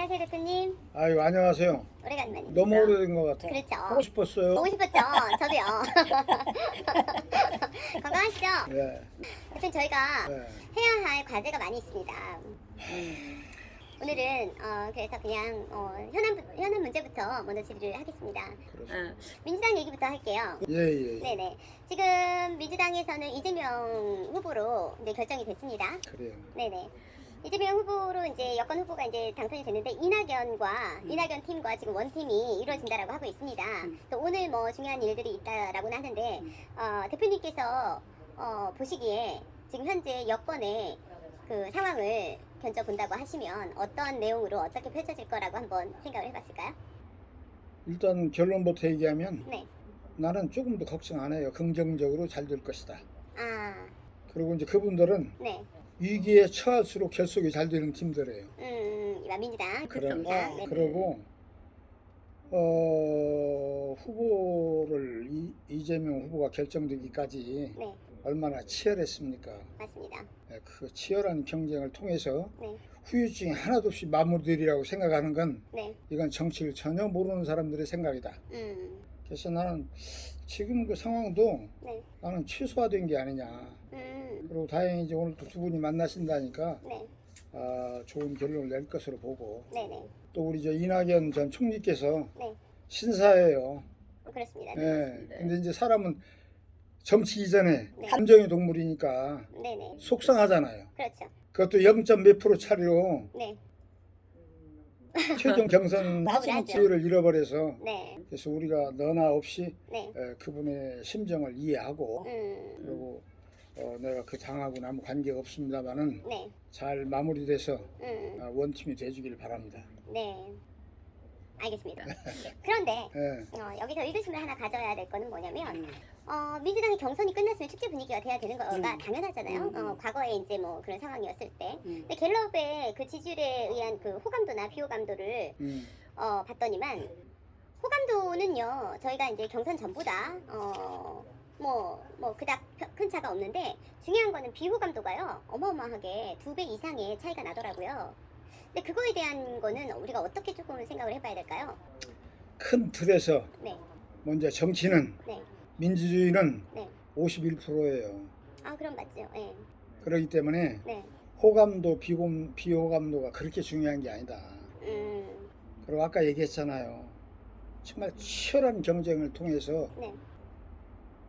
안녕하세요 대표님. 아유 안녕하세요. 오래간만입니다. 너무 오래된 것 같아. 그렇죠. 보고 싶었어요. 보고 싶었죠. 저도요. 건강하시죠? 예. 대표님 저희가 예. 해야 할 과제가 많이 있습니다. 오늘은 어, 그래서 그냥 어, 현안 부- 현안 문제부터 먼저 질의를 하겠습니다. 그렇습니다. 민주당 얘기부터 할게요. 예, 예. 예. 네네. 지금 민주당에서는 이재명 후보로 이제 결정이 됐습니다. 그래요. 네네. 이재명 후보로 이제 여권 후보가 이제 당선이 됐는데 이낙연과 이낙연 팀과 지금 원팀이 이루어진다라고 하고 있습니다. 또 오늘 뭐 중요한 일들이 있다라고는 하는데 어, 대표님께서 어, 보시기에 지금 현재 여권의 그 상황을 견적 본다고 하시면 어떤 내용으로 어떻게 펼쳐질 거라고 한번 생각을 해봤을까요? 일단 결론부터 얘기하면 네. 나는 조금 더 걱정 안 해요. 긍정적으로 잘 될 것이다. 아, 그리고 이제 그분들은 네. 위기에 처할수록 결속이 잘 되는 팀들이에요. 음, 음, 민주당 그럼- 그렇습니다. 네. 그리고 어, 후보를 이, 이재명 후보가 결정되기까지 네, 얼마나 치열했습니까? 맞습니다. 예, 그 치열한 경쟁을 통해서 네, 후유증이 하나도 없이 마무리되리라고 생각하는 건 네, 이건 정치를 전혀 모르는 사람들의 생각이다. 음, 그래서 나는 지금 그 상황도 네, 나는 최소화된 게 아니냐. 음, 그리고 다행히 이제 오늘 또두 분이 만나신다니까 네, 아, 좋은 결론을 낼 것으로 보고 네, 네, 또 우리 저 이낙연 전 총리께서 네, 신사예요. 그렇습니다. 예. 근데 이제 사람은 정치 이전에 네. 감정의 동물이니까 네, 네, 속상하잖아요. 그렇죠. 그것도 0. 몇 프로 차이로 네, 최종 경선. 기회를 잃어버려서 네, 그래서 우리가 너나 없이 네, 에, 그분의 심정을 이해하고 음, 그리고 어, 내가 그 당하고는 아무 관계가 없습니다만은 네, 잘 마무리돼서 음, 어, 원팀이 돼주길 바랍니다. 네, 알겠습니다. 그런데 예, 어, 여기서 의구심을 하나 가져야 될 거는 뭐냐면 어, 민주당이 경선이 끝났으면 축제 분위기가 돼야 되는 거가 음. 당연하잖아요. 음, 음. 어, 과거에 이제 뭐 그런 상황이었을 때. 음. 근데 갤럽의 그 지지율에 의한 그 호감도나 비호감도를 음, 어, 봤더니만 호감도는요 저희가 이제 경선 전보다 어, 어 뭐 뭐 그닥 펴- 큰 차가 없는데 중요한 거는 비호감도 가요 어마어마하게 두 배 이상의 차이가 나더라고요. 근데 그거에 대한 거는 우리가 어떻게 조금 생각을 해봐야 될까요? 큰 틀에서 네, 먼저 정치는 네, 민주주의는 네. 51%예요. 아 그럼 맞죠. 네, 그렇기 때문에 네, 호감도 비공, 비호감도가 그렇게 중요한 게 아니다. 음, 그리고 아까 얘기했잖아요. 정말 치열한 경쟁을 통해서 네,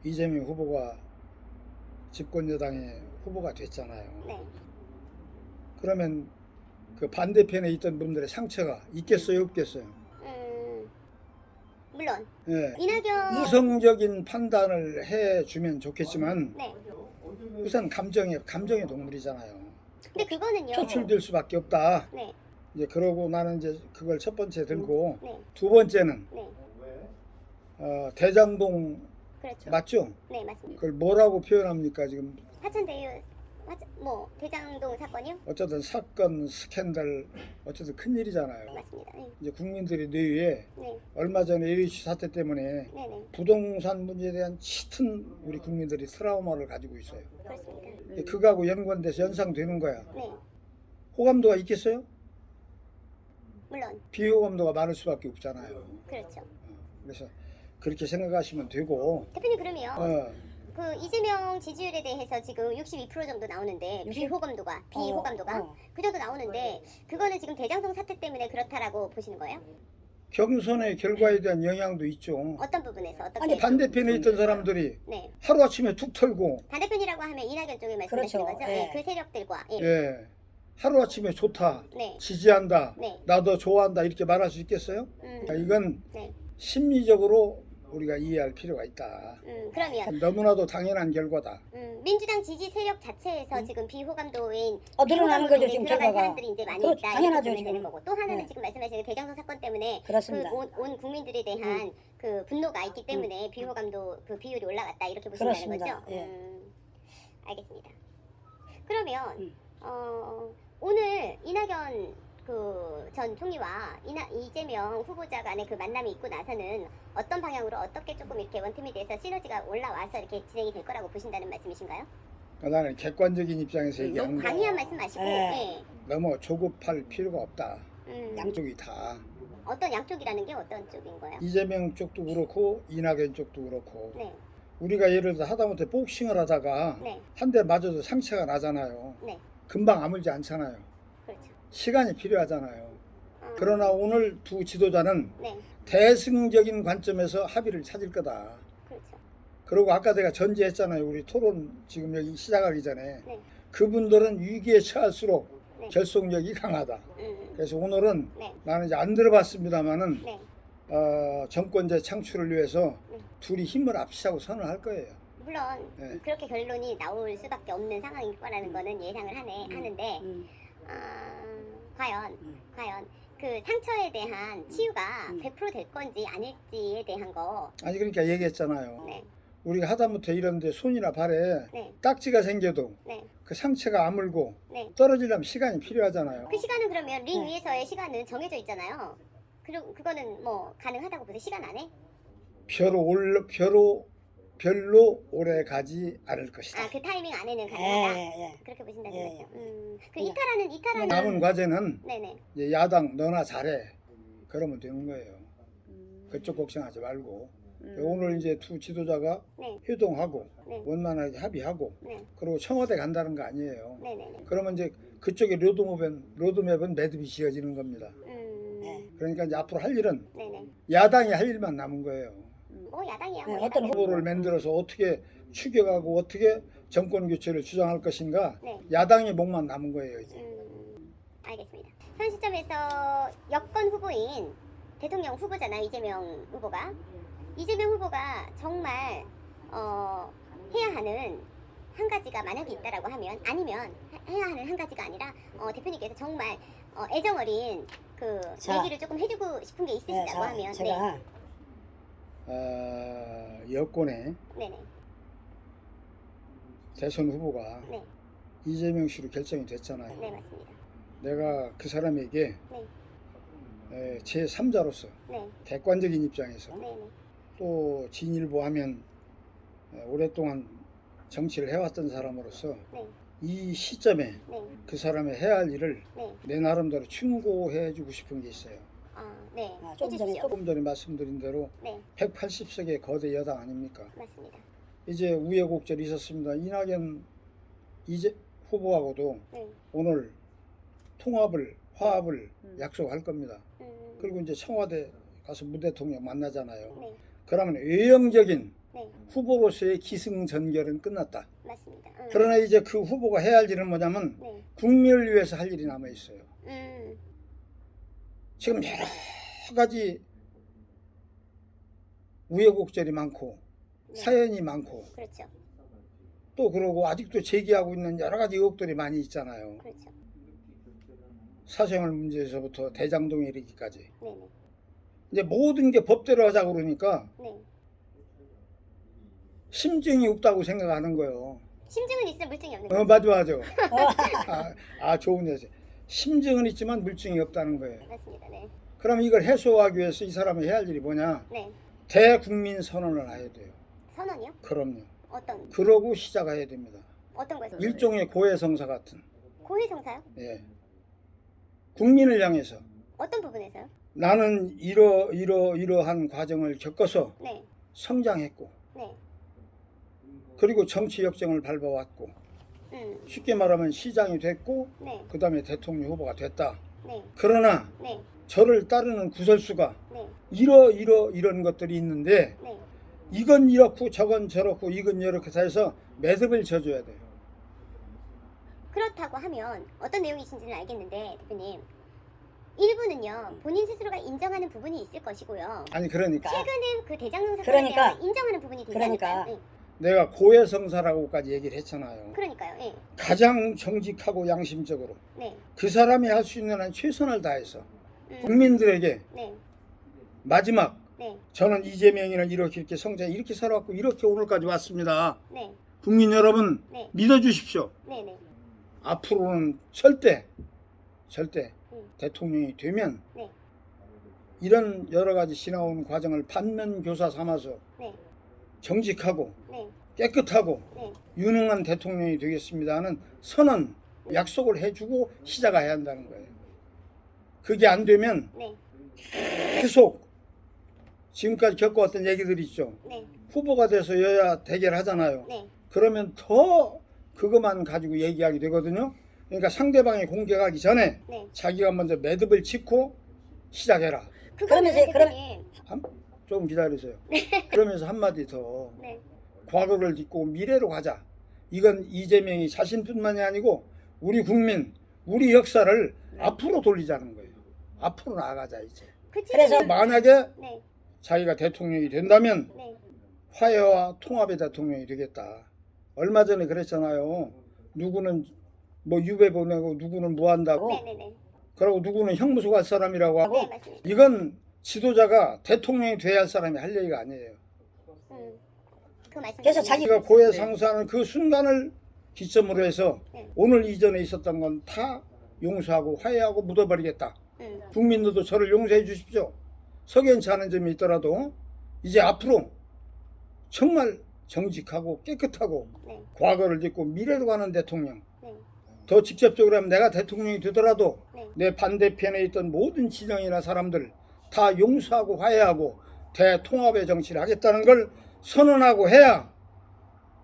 이재명 후보가 집권 여당의 후보가 됐잖아요. 네, 그러면 그 반대편에 있던 분들의 상처가 있겠어요, 없겠어요? 음, 물론 예. 이낙연 이성적인 판단을 해 주면 좋겠지만 네, 우선 감정의 감정의 동물이잖아요. 근데 그거는요. 표출될 수밖에 없다. 네, 이제 그러고 나는 이제 그걸 첫 번째 들고 네, 두 번째는 네, 어, 대장동 그렇죠. 맞죠? 네, 맞습니다. 그걸 뭐라고 표현합니까 지금 하천대유 하천, 뭐 대장동 사건이요? 어쨌든 사건 스캔들 어쨌든 큰 일이잖아요. 맞습니다. 네, 이제 국민들의 뇌에 네, 얼마 전에 LH 사태 때문에 네, 네, 부동산 문제에 대한 짙은 우리 국민들이 트라우마를 가지고 있어요. 그렇습니다. 그거하고 연관돼서 연상되는 거야. 네, 호감도가 있겠어요? 물론 비호감도가 많을 수밖에 없잖아요. 그렇죠. 그래서 그렇게 생각하시면 되고 대표님 그러면 어, 그 이재명 지지율에 대해서 지금 62% 정도 나오는데? 비호감도가 비호감도가 어, 어. 그 정도 나오는데 그거는 지금 대장동 사태 때문에 그렇다라고 보시는 거예요? 경선의 결과에 대한 영향도 있죠. 어떤 부분에서 어떻게? 아니, 반대편에 있던 사람들이 네, 하루아침에 툭 털고 반대편이라고 하면 이낙연 쪽에 말씀하시는 그렇죠. 거죠? 예. 네, 그 세력들과 예, 예, 하루아침에 좋다, 네, 지지한다, 네, 나도 좋아한다 이렇게 말할 수 있겠어요? 음, 그러니까 이건 네, 심리적으로 우리가 이해할 필요가 있다. 음, 그러면 너무나도 당연한 결과다. 음, 민주당 지지 세력 자체에서 지금 비호감도인 어, 늘어나는 비호감도 거죠, 지금 들어간 결과가. 사람들이 이제 많이 그렇죠, 있다 당연하죠, 이렇게 보면 지금. 거고 또 하나는 네. 지금 말씀하신 대장동 사건 때문에 그렇습니다. 그 온 온 국민들에 대한 그 분노가 있기 때문에 비호감도 그 비율이 올라갔다 이렇게 보시면 되는 그렇습니다. 거죠. 예. 음, 알겠습니다. 그러면 음. 어, 오늘 이낙연 그 전 총리와 이나, 이재명 후보자 간의 그 만남이 있고 나서는 어떤 방향으로 어떻게 조금 이렇게 원팀이 돼서 시너지가 올라와서 이렇게 진행이 될 거라고 보신다는 말씀이신가요? 그러니까 나는 객관적인 입장에서 너무 얘기하는 광의한 거 말씀 마시고 네. 예. 너무 조급할 필요가 없다. 음. 양쪽이 다 어떤 양쪽이라는 게 어떤 쪽인 거예요? 이재명 쪽도 그렇고 이낙연 쪽도 그렇고 네, 우리가 예를 들어 하다못해 복싱을 하다가 네, 한 대 맞아도 상처가 나잖아요. 네, 금방 아물지 않잖아요. 그렇죠. 시간이 필요하잖아요. 어, 그러나 오늘 두 지도자는 네, 대승적인 관점에서 합의를 찾을 거다. 그렇죠. 그리고 아까 내가 전제했잖아요. 우리 토론 지금 여기 시작하기 전에 네. 그분들은 위기에 처할수록 네. 결속력이 강하다. 음, 그래서 오늘은 네, 나는 이제 안 들어봤습니다만은 네. 어, 정권제 창출을 위해서 네. 둘이 힘을 합치자고 선언할 거예요. 물론 네. 그렇게 결론이 나올 수밖에 없는 상황일 거라는 거는 예상을 하네 하는데 음. 어, 과연 음. 과연 그 상처에 대한 치유가 음. 100%될 건지 아닐지에 대한 거 아니 그러니까 얘기했잖아요. 네, 우리가 하다못해 이런데 손이나 발에 네, 딱지가 생겨도 네, 그 상처가 아물고 네. 떨어지려면 시간이 필요하잖아요. 그 시간은 그러면 링 네. 위에서의 시간은 정해져 있잖아요. 그리고 그거는 뭐 가능하다고 보세요. 시간 안에? 별로 올 별로 별로 오래 가지 않을 것이다. 아 그 타이밍 안에는 예, 가능하다. 예, 예. 그렇게 보신다는 예, 거죠. 음, 그 이탈하는 이탈하는 남은 과제는 네네. 이제 야당 너나 잘해 그러면 되는 거예요. 음. 그쪽 걱정하지 말고 음. 오늘 이제 두 지도자가 네, 회동하고 네, 원만하게 합의하고 네, 그리고 청와대 간다는 거 아니에요. 네, 네, 네. 그러면 이제 그쪽에 로드맵은 로드맵은 매듭이 지어지는 겁니다. 음, 네. 그러니까 이제 앞으로 할 일은 네네. 야당이 할 일만 남은 거예요. 뭐 야당이야. 네, 뭐 어떤 야당이야. 후보를 만들어서 어떻게 추격하고 어떻게 정권 교체를 주장할 것인가 네. 야당의 목만 남은 거예요 이제. 음, 알겠습니다. 현 시점에서 여권 후보인 대통령 후보잖아요 이재명 후보가 이재명 후보가 정말 어, 해야 하는 한 가지가 만약에 있다라고 하면 아니면 하- 해야 하는 한 가지가 아니라 어, 대표님께서 정말 어, 애정어린 그 자. 얘기를 조금 해주고 싶은 게 네, 있으시다고 자, 하면 제가 아, 여권의 네, 네, 대선 후보가 네, 이재명 씨로 결정이 됐잖아요. 네 맞습니다. 내가 그 사람에게 네, 제 3자로서 네, 객관적인 입장에서 네, 네, 또 진일보 하면 에, 오랫동안 정치를 해왔던 사람으로서 네, 이 시점에 네, 그 사람의 해야 할 일을 네, 내 나름대로 충고해 주고 싶은 게 있어요. 아, 네, 아, 조금 전에 해주십시오. 조금 전에 말씀드린 대로 네, 180석의 거대 여당 아닙니까? 맞습니다. 이제 우여곡절이 있었습니다. 이낙연 이제 후보하고도 네, 오늘 통합을 화합을 음. 약속할 겁니다. 음, 그리고 이제 청와대 가서 문 대통령 만나잖아요. 네, 그러면 외형적인 네, 후보로서의 기승전결은 끝났다. 맞습니다. 음, 그러나 이제 그 후보가 해야 할 일은 뭐냐면 네, 국민을 위해서 할 일이 남아 있어요. 음, 지금 여러 가지 우여곡절이 많고 네, 사연이 많고 그렇죠, 또 그러고 아직도 제기하고 있는 여러 가지 의혹들이 많이 있잖아요. 그렇죠. 사생활 문제에서부터 대장동에 이르기까지. 네, 네, 이제 모든 게 법대로 하자고 그러니까 네. 심증이 없다고 생각하는 거예요. 심증은 있으면 물증이 없는 어, 거죠. 맞아, 맞아. 아, 아, 좋은 예시. 심증은 있지만 물증이 없다는 거예요. 맞습니다. 네, 그럼 이걸 해소하기 위해서 이 사람이 해야 할 일이 뭐냐? 네. 대국민 선언을 해야 돼요. 선언이요? 그럼요. 어떤 그러고 시작해야 됩니다. 어떤 거에서? 일종의 고해성사 같은. 고해성사요? 예. 국민을 향해서 어떤 부분에서요? 나는 이러 이러 이러한 과정을 겪어서 네, 성장했고 네, 그리고 정치 역정을 밟아왔고 음, 쉽게 말하면 시장이 됐고 네, 그 다음에 대통령 후보가 됐다. 네, 그러나 네, 저를 따르는 구설수가 네, 이러 이러 이런 것들이 있는데 네. 이건 이렇고 저건 저렇고 이건 이렇게 해서 매듭을 져줘야 돼요. 그렇다고 하면 어떤 내용이신지는 알겠는데 대표님 일부는요 본인 스스로가 인정하는 부분이 있을 것이고요. 아니 그러니까 최근에 그 대장동 사건에 그러니까. 대한 인정하는 부분이 되지 그러니까. 않을까요? 내가 고해성사라고까지 얘기를 했잖아요. 예, 그러니까요. 예, 가장 정직하고 양심적으로 네, 그 사람이 할 수 있는 한 최선을 다해서 음, 국민들에게 네, 마지막 네, 저는 이재명이는 이렇게 이렇게 성장 이렇게 살아왔고 이렇게 오늘까지 왔습니다. 네, 국민 여러분 네, 믿어주십시오. 네, 네, 앞으로는 절대 절대 음. 대통령이 되면 네. 이런 여러 가지 지나온 과정을 반면 교사 삼아서 네, 정직하고 네, 깨끗하고 네, 유능한 대통령이 되겠습니다 하는 선언 약속을 해주고 시작해야 한다는 거예요. 그게 안 되면 네. 계속 지금까지 겪어왔던 얘기들이 있죠. 네. 후보가 돼서 여야 대결하잖아요. 네. 그러면 더 그것만 가지고 얘기하게 되거든요. 그러니까 상대방이 공격하기 전에 네. 자기가 먼저 매듭을 치고 시작해라. 그러면서- 그럼-. 한, 좀 기다리세요. 그러면서 한마디 더 네. 과거를 딛고 미래로 가자. 이건 이재명이 자신뿐만이 아니고 우리 국민, 우리 역사를 앞으로 돌리자는 거예요. 앞으로 나가자 이제. 그치? 그래서 만약에 네. 자기가 대통령이 된다면 네. 화해와 통합의 대통령이 되겠다. 얼마 전에 그랬잖아요. 누구는 뭐 유배 보내고 누구는 뭐 한다고. 네. 네. 네. 그리고 누구는 형무소 갈 사람이라고 하고. 네, 맞습니다. 이건 지도자가 대통령이 돼야 할 사람이 할 얘기가 아니에요. 음. 그 말씀. 그래서 자기- 자기가 고해 상수하는 그 순간을 기점으로 해서 네. 오늘 이전에 있었던 건 다 용서하고 화해하고 묻어버리겠다. 음. 국민들도 저를 용서해 주십시오. 석연치 않은 점이 있더라도 이제 앞으로 정말 정직하고 깨끗하고 네. 과거를 딛고 미래로 가는 대통령. 네. 더 직접적으로 하면 내가 대통령이 되더라도 네. 내 반대편에 있던 모든 진영이나 사람들 다 용서하고 화해하고 대통합의 정치를 하겠다는 걸 선언하고 해야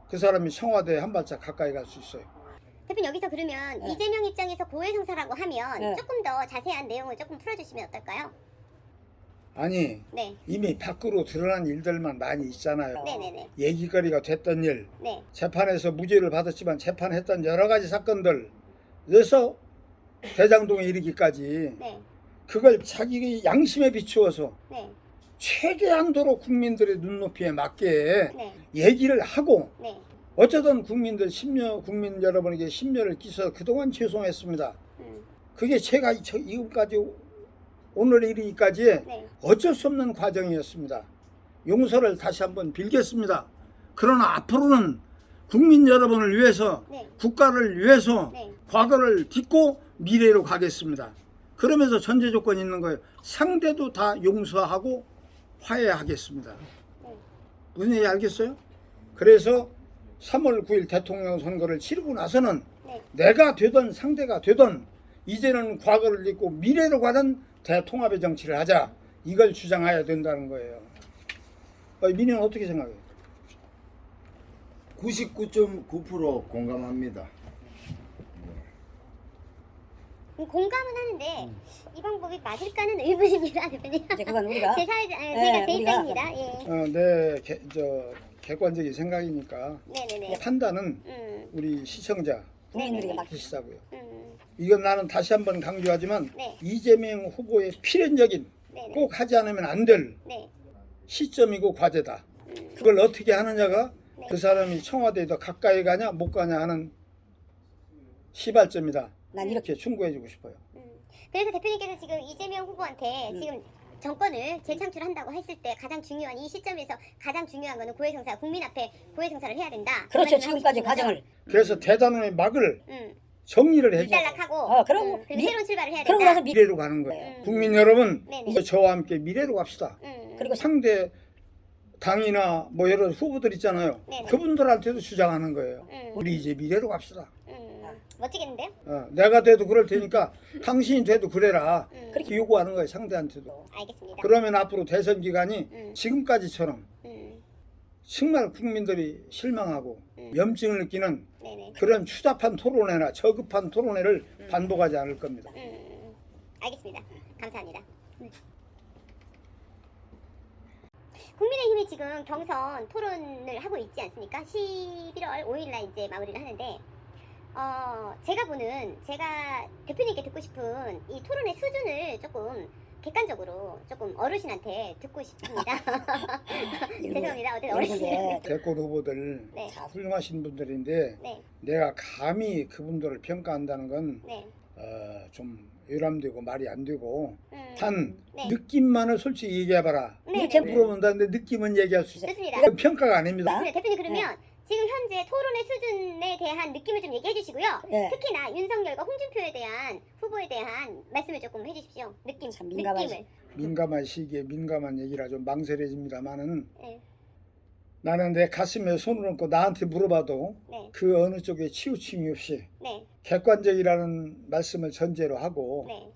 그 사람이 청와대에 한 발짝 가까이 갈 수 있어요. 대표님 여기서 그러면 네. 이재명 입장에서 고해성사라고 하면 네. 조금 더 자세한 내용을 조금 풀어주시면 어떨까요? 아니 네. 이미 밖으로 드러난 일들만 많이 있잖아요. 네네네. 얘기거리가 됐던 일, 네. 재판에서 무죄를 받았지만 재판했던 여러 가지 사건들, 그래서 대장동에 이르기까지 네. 그걸 자기 양심에 비추어서 네. 최대한도로 국민들의 눈높이에 맞게 네. 얘기를 하고 네. 어쩌든 국민들 심려 국민 여러분에게 심려를 끼쳐 그동안 죄송했습니다. 음. 그게 제가 지금까지 오늘 이르기까지의 네. 어쩔 수 없는 과정이었습니다. 용서를 다시 한번 빌겠습니다. 그러나 앞으로는 국민 여러분을 위해서 네. 국가를 위해서 네. 과거를 딛고 미래로 가겠습니다. 그러면서 전제 조건이 있는 거예요. 상대도 다 용서하고 화해하겠습니다. 네. 무슨 얘기 알겠어요? 그래서 3월 9일 대통령 선거를 치르고 나서는 네. 내가 되던 상대가 되던 이제는 과거를 딛고 미래로 가는 대통합의 정치를 하자. 이걸 주장해야 된다는 거예요. 어, 민영 어떻게 생각해요? 99.9% 공감합니다. 음, 공감은 하는데 이 방법이 맞을까는 의문입니다, 대표님. 이제 그건 우리가 제 사회, 네, 제가 제 입장입니다. 예. 어, 내 개, 저, 객관적인 생각이니까 네네네. 판단은 음. 우리 시청자 국민들에게 네네. 맡기 하시자고요. 음. 이건 나는 다시 한번 강조하지만 네. 이재명 후보의 필연적인 네네. 꼭 하지 않으면 안 될 네. 시점이고 과제다. 음. 그걸 어떻게 하느냐가 네. 그 사람이 청와대에 더 가까이 가냐 못 가냐 하는 시발점이다. 난 이렇게 이렇게 충고해주고 싶어요. 음. 그래서 대표님께서 지금 이재명 후보한테 음. 지금 정권을 재창출한다고 했을 때 가장 중요한 이 시점에서 가장 중요한 거는 고해성사 국민 앞에 고해성사를 해야 된다. 그 그렇죠 지금까지? 과정을 그래서 대단원의 막을 음. 정리를 해줘. 일단락하고 어, 그러고 음, 그리고 미- 새로운 출발을 해야 그러고 된다. 나서 미, 미래로 가는 거예요. 음. 국민 여러분, 네네. 이제 저와 함께 미래로 갑시다. 음. 그리고 상대 당이나 뭐 여러 후보들 있잖아요. 네 네. 그분들한테도 주장하는 거예요. 음. 우리 이제 미래로 갑시다. 음. 멋지겠는데요? 어, 내가 돼도 그럴 테니까 당신이 돼도 그래라. 음. 그렇게 요구하는 거예요 상대한테도. 알겠습니다. 그러면 앞으로 대선 기간이 음. 지금까지처럼 음. 정말 국민들이 실망하고 음. 염증을 느끼는 네네. 그런 추잡한 토론회나 저급한 토론회를 반복하지 않을 겁니다. 음. 알겠습니다. 감사합니다. 네. 국민의힘이 지금 경선 토론을 하고 있지 않습니까? 11월 5일 날 이제 마무리를 하는데 어, 제가 보는 제가 대표님께 듣고 싶은 이 토론의 수준을 조금 객관적으로 조금 어르신한테 듣고 싶습니다. 죄송합니다. 어르신. 대권 후보들 네. 다 훌륭하신 분들인데 네. 내가 감히 그분들을 평가한다는 건 네. 어, 좀 유람되고 말이 안 되고 음, 단 네. 느낌만을 솔직히 얘기해봐라. 네, 이렇게 네, 네. 물어본다는데 느낌은 얘기할 수 있어. 좋습니다. 평가가 아닙니다. 네, 대표님 그러면 지금 현재 토론의 수준에 대한 느낌을 좀 얘기해 주시고요. 예. 특히나 윤석열과 홍준표에 대한 후보에 대한 말씀을 조금 해 주십시오. 느낌, 참 민감하시- 느낌을. 민감한 시기에 민감한 얘기라 좀 망설여집니다만은 네, 나는 내 가슴에 손을 얹고 나한테 물어봐도 네, 그 어느 쪽에 치우침이 없이 네, 객관적이라는 말씀을 전제로 하고 네,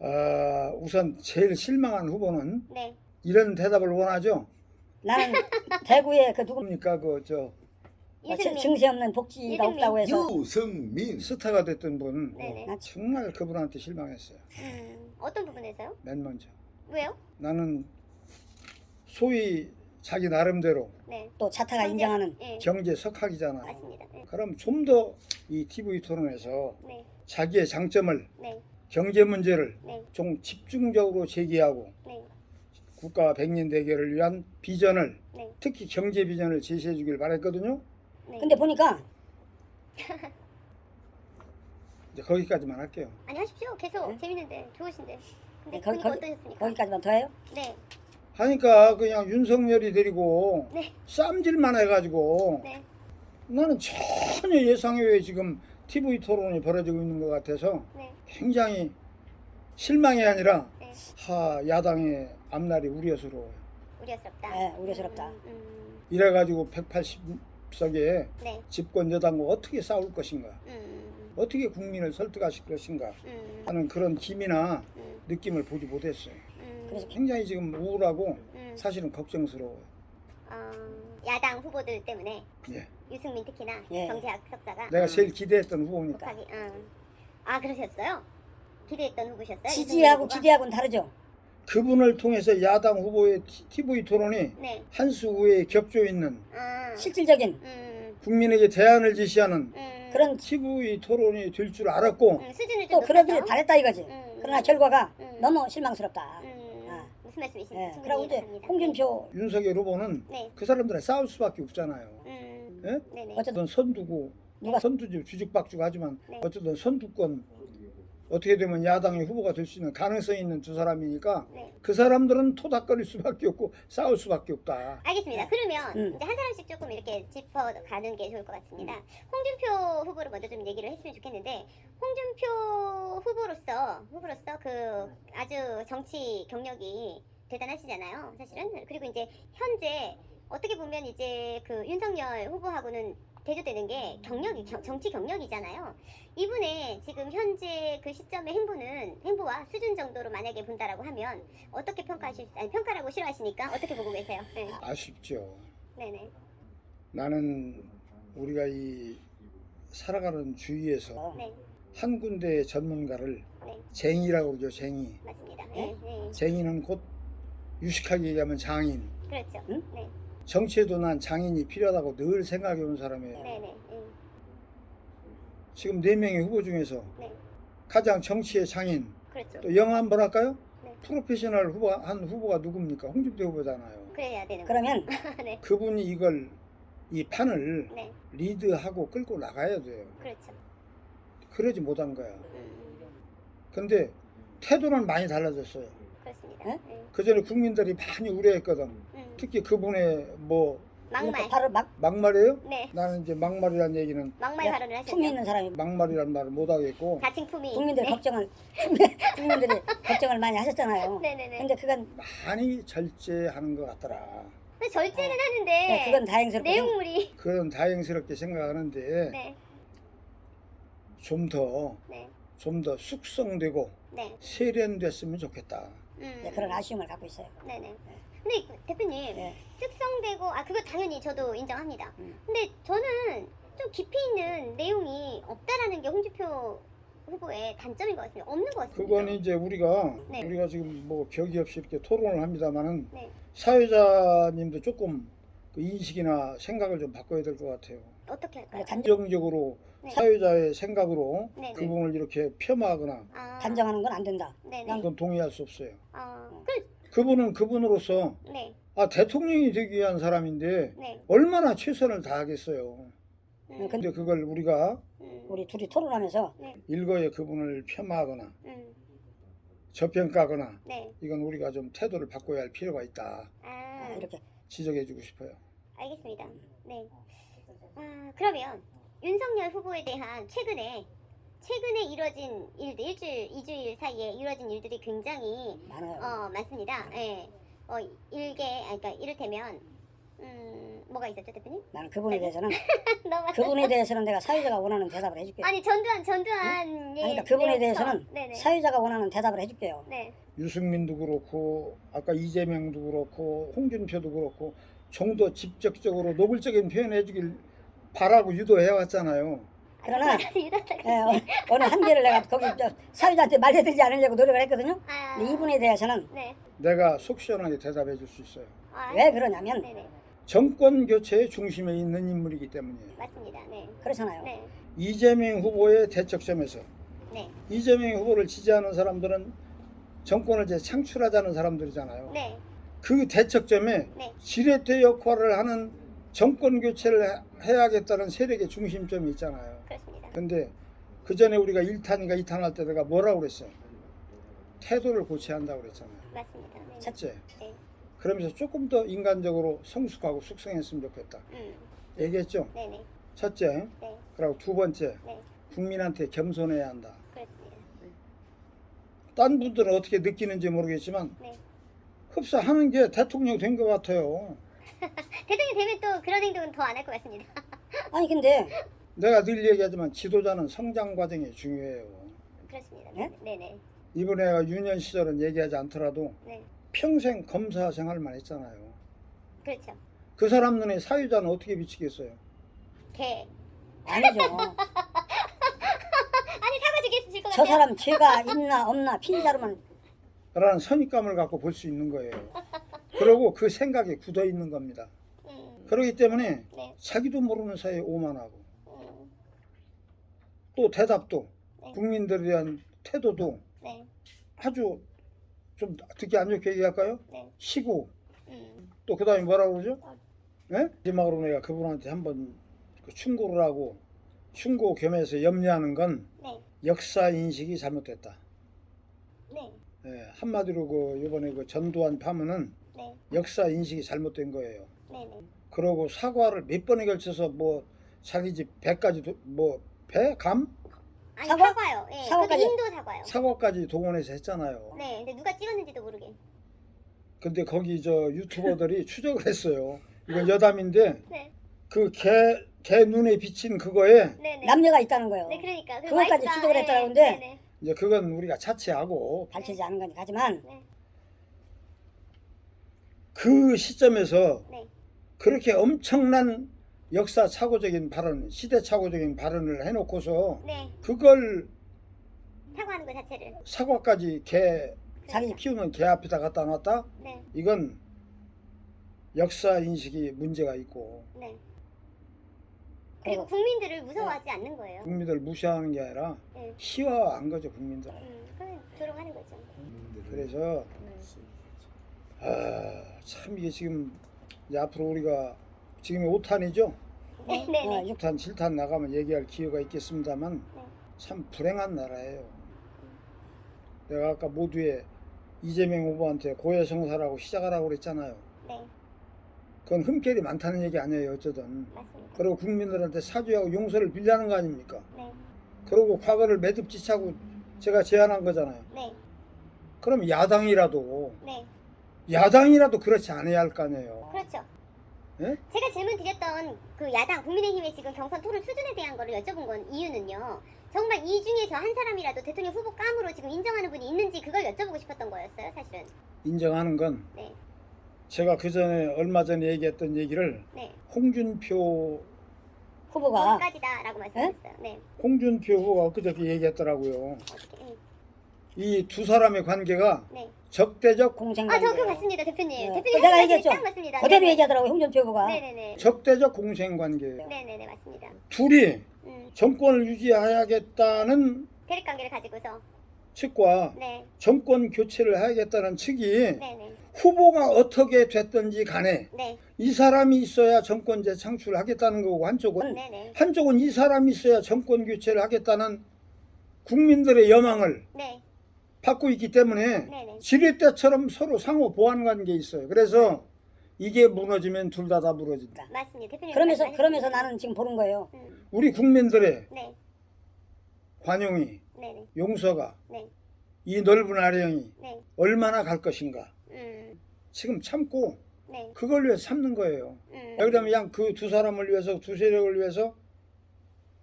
아, 우선 제일 실망한 후보는 네. 이런 대답을 원하죠. 나는 대구에 그 누구 그러니까 그저 이승민. 증세 없는 복지가 이승민. 없다고 해서 유승민 스타가 됐던 분 네네. 아, 정말 그분한테 실망했어요. 음, 어떤 부분에서요? 맨 먼저 왜요? 나는 소위 자기 나름대로 네. 또 차타가 경제- 인정하는 예. 경제 석학이잖아. 맞습니다. 네. 그럼 좀 더 이 TV 토론에서 네. 자기의 장점을 네. 경제 문제를 네. 좀 집중적으로 제기하고 네. 국가 백년 대계를 위한 비전을 네. 특히 경제 비전을 제시해 주길 바랬거든요. 네. 근데 보니까 이제 거기까지만 할게요. 아니 하십시오. 계속 네? 재밌는데 좋으신데. 근데 네, 거기- 어떠셨습니까? 거기까지만 더 해요? 네. 하니까 그냥 윤석열이 데리고 네. 쌈질만 해가지고 네. 나는 전혀 예상 외에 지금 TV 토론이 벌어지고 있는 것 같아서 네. 굉장히 실망이 아니라 네. 하 야당의 앞날이 우려스러워요. 우려스럽다. 네, 우려스럽다. 음, 음, 이래가지고 180석에 네. 집권 여당과 어떻게 싸울 것인가, 음, 어떻게 국민을 설득하실 것인가 음, 하는 그런 기미나 음, 느낌을 보지 못했어요. 음, 그래서 굉장히 지금 우울하고 음, 사실은 걱정스러워요. 어, 야당 후보들 때문에 예. 유승민 특히나 예. 경제학 석사가 내가 어, 제일 기대했던 후보니까. 어. 아 그러셨어요? 기대했던 후보셨어요? 지지하고 후보가? 기대하고는 다르죠. 그분을 통해서 야당 후보의 TV 토론이 네. 한수 위에 겹쳐 있는 아, 실질적인 음, 국민에게 대안을 제시하는 음, 그런 TV 토론이 될 줄 알았고 음, 수준을 또 좀 그러길 높여서 바랬다 이거지. 음, 그러나 결과가 음. 너무 실망스럽다. 음, 아. 무슨 말씀이신지 예. 충분히 그리고 이제. 홍준표 윤석열 후보는 네. 그 사람들은 싸울 수밖에 없잖아요. 음, 예? 네네. 어쨌든 어쨌든 선두고 누가 선두지 주죽박죽 하지만 네. 어쨌든 선두권 어떻게 되면 야당의 후보가 될 수 있는 가능성이 있는 두 사람이니까 네. 그 사람들은 토닥거릴 수밖에 없고 싸울 수밖에 없다. 알겠습니다. 그러면 음. 이제 한 사람씩 조금 이렇게 짚어가는 게 좋을 것 같습니다. 홍준표 후보를 먼저 좀 얘기를 했으면 좋겠는데 홍준표 후보로서 후보로서 그 아주 정치 경력이 대단하시잖아요. 사실은 그리고 이제 현재 어떻게 보면 이제 그 윤석열 후보하고는 대조되는 게 경력이 경- 정치 경력이잖아요. 이분의 지금 현재 그 시점의 행보는 행보와 수준 정도로 만약에 본다라고 하면 어떻게 평가하실 아니 평가라고 싫어하시니까 어떻게 보고 계세요? 네, 아쉽죠. 네네. 나는 우리가 이 살아가는 주위에서 어, 네, 한 군데의 전문가를 네, 쟁이라고 그러죠. 쟁이. 맞습니다. 네, 네, 쟁이는 곧 유식하게 얘기하면 장인. 그렇죠. 응? 네, 정치에도 난 장인이 필요하다고 늘 생각해 온 사람이에요. 네, 네, 네, 지금 네 명의 후보 중에서 네, 가장 정치의 장인 그렇죠. 또 영어 한번 할까요? 네. 프로페셔널 후보 한 후보가 누굽니까? 홍준표 후보잖아요. 그래야 되는 그러면. 네, 그분이 이걸 이 판을 네, 리드하고 끌고 나가야 돼요. 그렇죠. 그러지 못한 거야. 음, 근데 태도는 많이 달라졌어요. 그렇습니다. 네? 네, 그 전에 국민들이 많이 우려했거든. 음, 특히 그분의 뭐 막말. 바로 막 막말이에요? 네, 나는 이제 막말이라는 얘기는 막말 야, 발언을 하셨죠. 품위 있는 사람이 막말이라는 말을 못 하겠고 자칭 품위. 국민들 네, 걱정을 국민들이 걱정을 많이 하셨잖아요. 네, 네, 네. 근데 그건 많이 절제하는 것 같더라. 근데 절제는 하는데 네, 그건 다행스럽고 내용물이 그런 다행스럽게 생각하는데 네, 좀 더 좀 더 네, 숙성되고 네, 세련됐으면 좋겠다. 음, 네, 그런 아쉬움을 갖고 있어요. 네네. 근데 대표님 네. 숙성되고 아 그거 당연히 저도 인정합니다. 음. 근데 저는 좀 깊이 있는 내용이 없다라는 게 홍준표 후보의 단점인 것 같습니다. 없는 것 같습니다. 그건 이제 우리가 네. 우리가 지금 뭐 격이 없이 이렇게 토론을 합니다만은 네. 사회자님도 조금 그 인식이나 생각을 좀 바꿔야 될 것 같아요. 어떻게 할까요? 단, 긍정적으로 네. 사회자의 생각으로 네. 그분을 이렇게 폄하하거나 아, 단정하는 건 안 된다. 네네. 그건 동의할 수 없어요. 아, 그, 그분은 그분으로서 네, 아 대통령이 되기 위한 사람인데 네. 얼마나 최선을 다하겠어요. 음, 근데 그걸 우리가 음, 우리 둘이 토론하면서 일거에 그분을 폄하하거나 음, 저평가하거나 네. 이건 우리가 좀 태도를 바꿔야 할 필요가 있다 아, 이렇게 지적해주고 싶어요. 알겠습니다. 네. 아, 그러면 윤석열 후보에 대한 최근에 최근에 이루어진 일들 일주일 이주일 사이에 이루어진 일들이 굉장히 많아요. 어 맞습니다. 예. 어 일개 아 그러니까 이를테면 음, 뭐가 있었죠, 대표님? 나는 그분에 대해서는 너무 그분에 대해서는 내가 사회자가 원하는 대답을 해줄게요. 아니 전두환 전두환 예, 아니, 그러니까 그분에. 대해서는 네네. 사회자가 원하는 대답을 해줄게요. 네. 유승민도 그렇고 아까 이재명도 그렇고 홍준표도 그렇고 좀 더 직접적으로 노골적인 표현해 주길 바라고 유도해 왔잖아요. 그러나 예, 어, 어느 한계를 내가 거기 저 사회자한테 말려드리지 않으려고 노력을 했거든요. 아, 근데 이분에 대해서는 네. 내가 속 시원하게 대답해 줄 수 있어요. 아, 왜 그러냐면 네네. 정권 교체의 중심에 있는 인물이기 때문이에요. 맞습니다. 네. 그렇잖아요. 네. 이재명 후보의 대척점에서 네. 이재명 후보를 지지하는 사람들은 정권을 이제 창출하자는 사람들이잖아요. 네. 그 대척점에 네. 지렛대 역할을 하는 정권 교체를 해- 해야겠다는 세력의 중심점이 있잖아요. 근데 그 전에 우리가 1탄인가 2탄 할때 내가 뭐라고 그랬어요? 태도를 고쳐야 한다고 그랬잖아요. 맞습니다. 네. 첫째. 네. 그러면서 조금 더 인간적으로 성숙하고 숙성했으면 좋겠다. 음. 얘기했죠? 네네. 첫째. 네. 그리고 두 번째. 네. 국민한테 겸손해야 한다. 그렇습니다. 딴 분들은 어떻게 느끼는지 모르겠지만 네. 흡사하는 게 대통령 된 것 같아요. 대통령 되면 또 그런 행동은 더 안 할 것 같습니다. 아니 근데 내가 늘 얘기하지만 지도자는 성장 과정이 중요해요. 그렇습니다. 네? 네네. 이번에 유년 시절은 얘기하지 않더라도 네. 평생 검사 생활만 했잖아요. 그렇죠. 그 사람 눈에 사유자는 어떻게 비치겠어요? 개. 아니죠. 아니 사과 주겠을 것 저 같아요. 사람 죄가 있나 없나 핀자로만 라는 선입감을 갖고 볼 수 있는 거예요. 그리고 그 생각에 굳어 있는 겁니다. 음. 그렇기 때문에 네. 자기도 모르는 사이에 오만하고 음. 또 대답도 네. 국민들에 대한 태도도 네. 아주 좀 듣기 안 좋게 얘기할까요? 네. 시고 음. 또 그 다음에 뭐라고 그러죠? 네? 마지막으로 내가 그분한테 한번 그 충고를 하고 충고 겸해서 염려하는 건 네. 역사 인식이 잘못됐다. 네. 예, 한마디로 그 이번에 그 전두환 파문은 네. 역사 인식이 잘못된 거예요. 네네. 그러고 사과를 몇 번에 걸쳐서 뭐 자기 집 배까지 도, 뭐 배? 감? 아니 사과? 사과? 요 예. 사과까지? 그것도 인도 사과요. 사과까지 동원해서 했잖아요. 네. 근데 누가 찍었는지도 모르게. 근데 거기 저 유튜버들이 추적을 했어요. 이건 여담인데 네. 그 개 개 눈에 비친 그거에 네 네. 남녀가 있다는 거예요. 네 그러니까 그 그것까지 와이프가- 추적을 네, 했더라고, 근데 네 네. 이제 그건 우리가 차치하고 밝히지 않은 거니까 하지만 네. 그 시점에서 네. 그렇게 엄청난 역사 착오적인 발언, 시대 착오적인 발언을 해놓고서 네. 그걸 사과하는 것 자체를. 사과까지 개 자기 그러니까. 키우는 개 앞에다 갖다 놨다? 네. 이건 역사 인식이 문제가 있고 네. 그리고 그리고 국민들을 무서워하지 않는 거예요. 국민들 무시하는 게 아니라 네. 희화한 거죠 국민들. 음, 그건 조롱하는 거죠. 그래서 아, 참 이게 지금 이제 앞으로 우리가 지금이 5탄이죠? 네, 어, 네, 네. 6탄, 7탄 나가면 얘기할 기회가 있겠습니다만 네. 참 불행한 나라예요. 내가 아까 모두에 이재명 후보한테 고해성사라고 시작하라고 그랬잖아요. 네. 그건 흠결이 많다는 얘기 아니에요, 어쩌든. 맞습니다. 그리고 국민들한테 사죄하고 용서를 빌라는 거 아닙니까? 네. 그러고 과거를 매듭지차고 제가 제안한 거잖아요. 네. 그럼 야당이라도 네. 야당이라도 그렇지 않아야 할 거 아니에요. 그렇죠. 예? 제가 질문 드렸던 그 야당 국민의힘의 지금 경선 토론 수준에 대한 거를 여쭤본 건 이유는요. 정말 이 중에서 한 사람이라도 대통령 후보 감으로 지금 인정하는 분이 있는지 그걸 여쭤보고 싶었던 거였어요, 사실은. 인정하는 건 네. 제가 그 전에 얼마 전에 얘기했던 얘기를 네. 홍준표 후보가 거기까지다라고 말씀하셨어요. 네. 홍준표 후보가 그저께 얘기했더라고요. 어떻게? 응. 이두 사람의 관계가 네. 적대적 공생관계. 아, 저 그거 맞습니다, 대표님. 네. 대표님 내가 하신 얘기했죠. 말씀이 딱 맞습니다. 그대로 네네. 얘기하더라고요 홍준표 후보가. 네네네. 적대적 공생 관계예요. 네네네 맞습니다. 둘이 음, 정권을 유지해야겠다는 대립 관계를 가지고서 측과 네, 정권 교체를 해야겠다는 측이 네네, 후보가 어떻게 됐든지 간에 네, 이 사람이 있어야 정권 재창출을 하겠다는 거고 한쪽은 네네, 한쪽은 이 사람이 있어야 정권 교체를 하겠다는 국민들의 여망을 네, 받고 있기 때문에 네네. 지렛대처럼 서로 상호 보완 관계에 있어요. 그래서 이게 무너지면 둘 다 다 무너진다. 맞습니다. 대표님. 그러면서. 그러면서 나는 지금 보는 거예요. 음, 우리 국민들의 네, 관용이 네네, 용서가 네, 이 넓은 아령이 네, 얼마나 갈 것인가. 음, 지금 참고 네. 그걸 위해 삼는 거예요. 음. 그다음에 그냥 그 두 사람을 위해서 두 세력을 위해서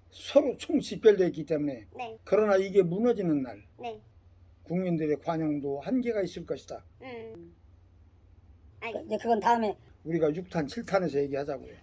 서로 총 집결되어 있기 때문에 네. 그러나 이게 무너지는 날 네. 국민들의 관용도 한계가 있을 것이다. 음. 그- 알겠습니다. 이제 그건 다음에 우리가 6탄, 7탄에서 얘기하자고요.